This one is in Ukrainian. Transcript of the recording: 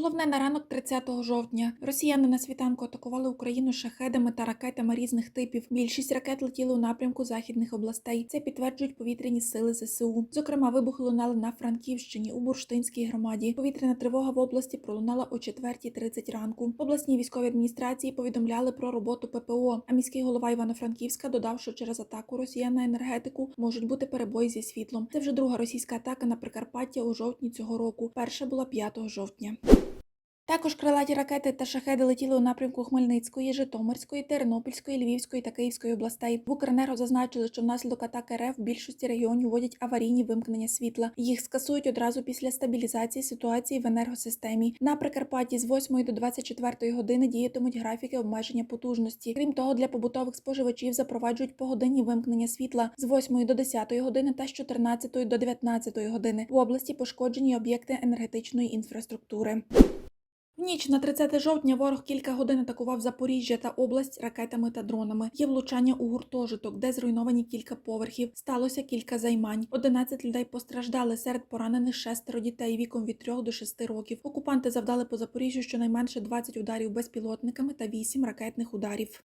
Головне на ранок 30 жовтня. Росіяни на світанку атакували Україну шахедами та ракетами різних типів. Більшість ракет летіли у напрямку західних областей. Це підтверджують повітряні сили ЗСУ. Зокрема, вибухи лунали на Франківщині у Бурштинській громаді. Повітряна тривога в області пролунала о 4.30 ранку. В обласній військовій адміністрації повідомляли про роботу ППО. А міський голова Івано-Франківська додав, що через атаку росіян на енергетику можуть бути перебої зі світлом. Це вже друга російська атака на Прикарпаття у жовтні цього року. Перша була 5 жовтня. Також крилаті ракети та шахеди летіли у напрямку Хмельницької, Житомирської, Тернопільської, Львівської та Київської областей. В Укренерго зазначили, що внаслідок атак РФ в більшості регіонів вводять аварійні вимкнення світла. Їх скасують одразу після стабілізації ситуації в енергосистемі. На Прикарпатті з 8 до 24 години діятимуть графіки обмеження потужності. Крім того, для побутових споживачів запроваджують погодинні вимкнення світла з 8 до 10 години та з 14 до 19 години. В області пошкоджені об'єкти енергетичної інфраструктури. Ніч на 30 жовтня ворог кілька годин атакував Запоріжжя та область ракетами та дронами. Є влучання у гуртожиток, де зруйновані кілька поверхів. Сталося кілька займань. 11 людей постраждали серед поранених шестеро дітей віком від 3 до 6 років. Окупанти завдали по Запоріжжю щонайменше 20 ударів безпілотниками та 8 ракетних ударів.